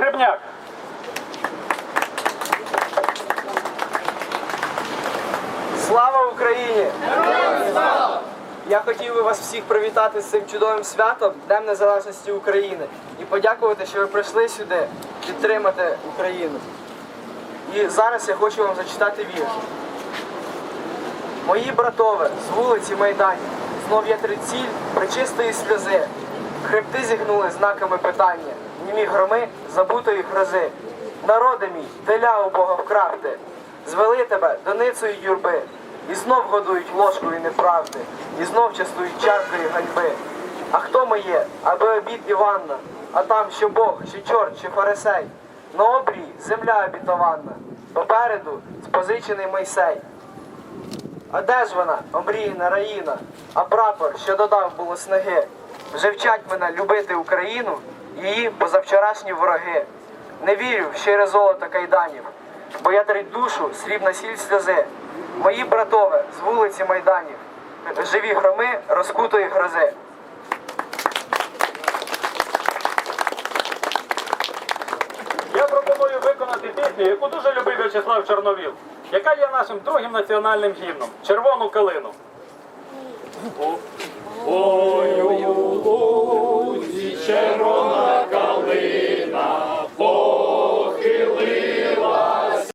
Погребняк. Слава Україні! Я хотів би вас всіх привітати з цим чудовим святом Днем Незалежності України і подякувати, що ви прийшли сюди підтримати Україну. І зараз я хочу вам зачитати вірш. Мої братове з вулиці Майдані, знов я триціль причистої сльози. Хребти зігнули знаками питання, німі громи забутої грози. Народи мій, теля у Бога вкрафти, звели тебе доницею юрби, і знов годують ложкою неправди, і знов частують чаркою ганьби. А хто ми є, аби обід Іванна, а там що Бог, що чорт, що фарисей, на обрії земля обітованна, попереду спозичений Мойсей. А де ж вона, омріяна раїна, а прапор, що додав було снаги? Вже вчать мене любити Україну, її позавчорашні вороги. Не вірю в щире золото кайданів, бо я трить душу, срібна сіль сльози. Мої братове з вулиці Майданів, живі громи розкутої грози. Я пропоную виконати пісню, яку дуже любив В'ячеслав Чорновіл, яка є нашим другим національним гімном Червону калину. У